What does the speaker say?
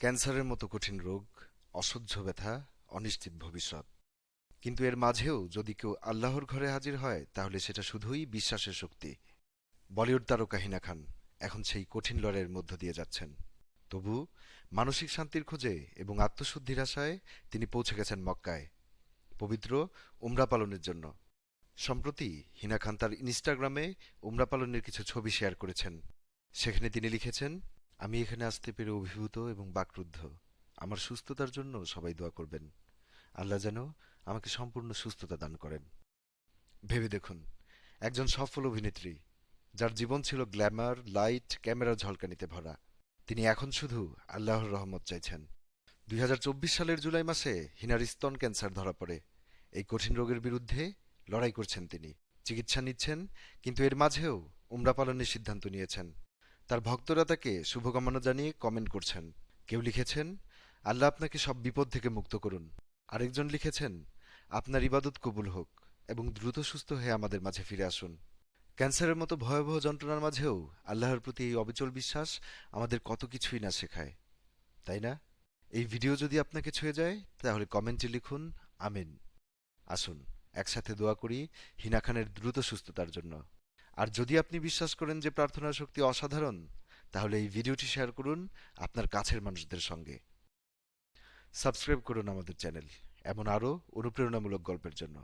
ক্যান্সারের মতো কঠিন রোগ, অসহ্য ব্যথা, অনিশ্চিত ভবিষ্যৎ। কিন্তু এর মাঝেও যদি কেউ আল্লাহর ঘরে হাজির হয়, তাহলে সেটা শুধুই বিশ্বাসের শক্তি। বলিউড তারকা হিনা খান এখন সেই কঠিন লড়াইয়ের মধ্য দিয়ে যাচ্ছেন। তবু মানসিক শান্তির খোঁজে এবং আত্মশুদ্ধির আশায় তিনি পৌঁছে গেছেন মক্কায়, পবিত্র উমরা পালনের জন্য। সম্প্রতি হিনা খান তার ইনস্টাগ্রামে উমরা পালনের কিছু ছবি শেয়ার করেছেন। সেখানে তিনি লিখেছেন আমি এখানে আসতে পেরে অভিভূত এবং বাকরুদ্ধ। আমার সুস্থতার জন্য সবাই দোয়া করবেন। আল্লাহ যেন আমাকে সম্পূর্ণ সুস্থতা দান করেন। ভেবে দেখুন, একজন সফল অভিনেত্রী, যার জীবন ছিল গ্ল্যামার, লাইট, ক্যামেরা ঝলকানিতে ভরা। তিনি এখন শুধু আল্লাহর রহমত চাইছেন। দুই হাজার চব্বিশ সালের জুলাই মাসে হিনার স্তন ক্যান্সার ধরা পড়ে। এই কঠিন রোগের বিরুদ্ধে লড়াই করছেন তিনি। চিকিৎসা নিচ্ছেন, কিন্তু এর মাঝেও উমরা পালনের সিদ্ধান্ত নিয়েছেন। তার ভক্তরা তাকে শুভকামনা জানিয়ে কমেন্ট করছেন। কেউ লিখেছেন, আল্লাহ আপনাকে সব বিপদ থেকে মুক্ত করুন। আরেকজন লিখেছেন, আপনার ইবাদত কবুল হোক এবং দ্রুত সুস্থ হয়ে আমাদের মাঝে ফিরে আসুন। ক্যান্সারের মতো ভয়াবহ যন্ত্রণার মাঝেও আল্লাহর প্রতি এই অবিচল বিশ্বাস আমাদের কত কিছুই না শেখায়। তাই না? এই ভিডিও যদি আপনাকে ছুঁয়ে যায়, তাহলে কমেন্টে লিখুন, আমিন। আসুন, একসাথে দোয়া করি হিনা খানের দ্রুত সুস্থতার জন্য। আর যদি আপনি বিশ্বাস করেন যে প্রার্থনা শক্তি অসাধারণ, তাহলে এই ভিডিওটি শেয়ার করুন আপনার কাছের মানুষদের সঙ্গে। সাবস্ক্রাইব করুন আমাদের চ্যানেল, এমন আরও অনুপ্রেরণামূলক গল্পের জন্য।